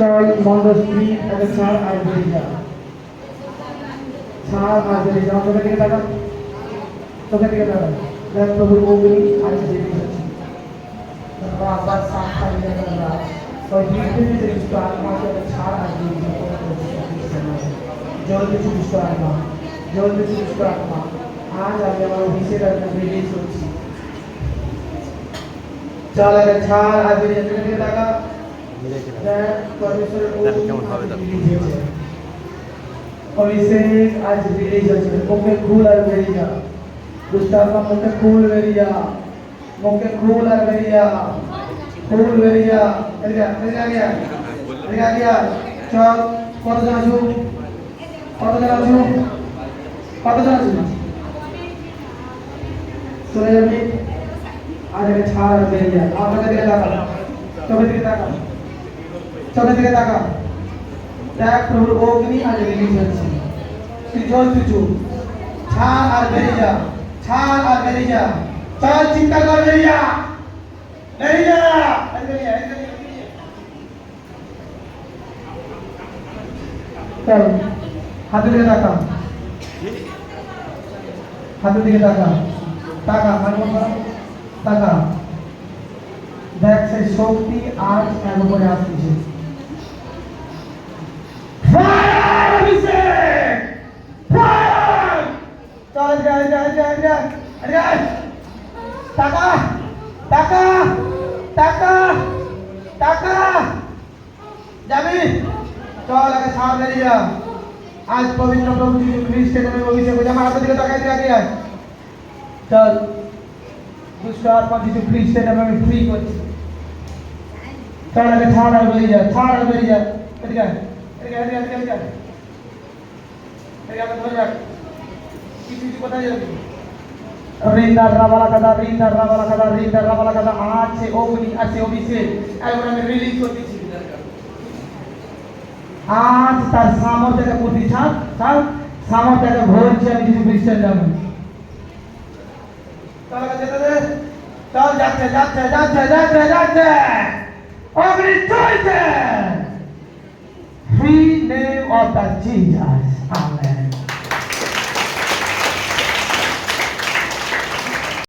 চল মন্দশ্রী তাকে ছাড় আর বেরিয়ে যা ছাড় আর বেরিয়ে যা তোকে দিকে তাকা তোকে দিকে তাকা দেখ প্রভুর অগ্নি আর বেরিয়ে যাচ্ছে আবার সাফ খালি জায়গা ওই বিদ্যুৎ দৃষ্ট আত্মা তোকে ছাড় আর বেরিয়ে যা জল কিছু দুষ্ট আত্মা জল কিছু দুষ্ট আত্মা আজ আমি আমার অফিসের আত্মা বেরিয়ে চলছি চল আগে ছাড় আর বেরিয়ে যা তোকে দিকে তাকা দেখ পরমেশ্বরের অগ্নি কেমন ভাবে আজ দেখো। বেরিয়ে যাচ্ছে অভিষেক আজ বেরিয়ে যাচ্ছে মুখে খুল আর বেরিয়ে যা দুষ্টাত্মা মুখে খুল বেরিয়ে যা মুখে খুল আর বেরিয়ে যা খুল বেরিয়ে যা এদিকে এদিকে আগে আয়। এদিকে আগে আয়। চল কতজন আছো কতজন আছো কতজন আছো চলে যাবি আজ আগে ছাড় আর বেরিয়ে যা আপনাকে দিকে তাকা চোখের দিকে তাকা চোখের দিকে তাকা দেখ প্রভুর অগ্নি আজ হচ্ছে। তুই জল তুচু ছাড় আর বেরিয়ে যা। ছাড় আর বেরিয়ে যা। চল চিন্তা কর, বেরিয়ে যা। বেরিয়ে যা। চল। হাতের দিকে তাকা হাতের দিকে তাকা তাকা তাকা দেখ সেই শক্তি আজ এক উপরে আসতেছে টাকা টাকা টাকা টাকা যাবি চল আগে ছাড় বেরিয়ে যা আজ পবিত্র প্রভু যীশু খ্রিস্টের নামে অভিষেক হয়েছে আমার হাতের দিকে তাকাই দিয়ে আয় চল দুষ্ট আত্মা যীশু খ্রিস্টের নামে আমি ফ্রি করছি চল আগে ছাড় আর বেরিয়ে যা ছাড় আর বেরিয়ে যা এদিকে। এদিকে এদিকে এদিকে এদিকে। এদিকে ধরে রাখ। কিছু কিছু কোথায় যাবি রিন্দা রাবালা কাদা রিন্দা রাবালা কাদা রিন্দা রাবালা কাদা আছে অগ্নি আছে অভিষেক এখন আমি রিলিজ করতেছি আজ তার সামর্থ্যকে প্রতিষ্ঠান তার সামর্থ্যকে ভরছে আমি কিছু যেতে দে চল যাচ্ছে যাচ্ছে যাচ্ছে যাচ্ছে যাচ্ছে অগ্নি চলছে free name of the Jesus. Amen.